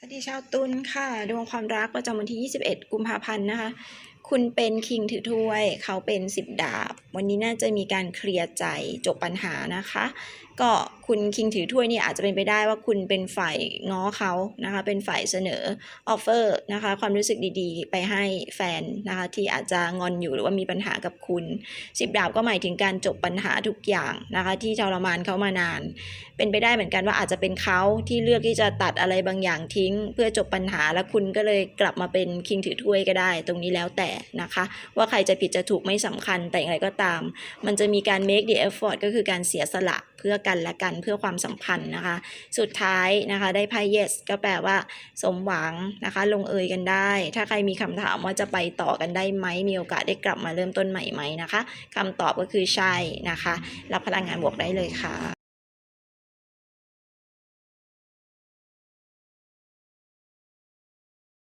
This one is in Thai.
สวัสดีชาวตุลค่ะดวงความรักประจำวันที่ 21 กุมภาพันธ์นะคะ คุณเป็นคิงถือถ้วย เขาเป็นสิบดาบ วันนี้น่าจะมีการเคลียร์ใจจบปัญหานะคะ ก็คุณคิงถือถ้วยนี่อาจจะเป็นไปได้ว่าคุณเป็นฝ่ายง้อเขานะคะ เป็นฝ่ายเสนอออฟเฟอร์นะคะ ความรู้สึกดีๆ ไปให้แฟนนะคะ ที่อาจจะงอนอยู่หรือว่ามีปัญหากับคุณสิบดาบก็หมายถึงการจบปัญหาทุกอย่างนะคะ ที่ทรมานเขามานาน เป็นไปได้เหมือนกันว่าอาจจะเป็นเขาที่เลือกที่จะตัดอะไรบางอย่างทิ้ง เพื่อจบปัญหาแล้วคุณก็เลยกลับมาเป็นคิงถือถ้วยก็ได้ ตรงนี้แล้วแต่นะคะ ว่าใครจะผิดจะถูกไม่สำคัญแต่อย่างไรก็ตาม มันจะมีการ make the effort ก็คือการเสียสละเพื่อกันและกันเพื่อความสัมพันธ์นะคะ สุดท้ายนะคะได้ไพ่ yes ก็แปลว่า สมหวังนะคะ ลงเอยกันได้ ถ้าใครมีคำถามว่าจะไปต่อกันได้ไหมมีโอกาสได้กลับมาเริ่มต้นใหม่ไหมนะคะคำตอบก็คือใช่นะคะ รับพลังงานบวกได้เลยค่ะ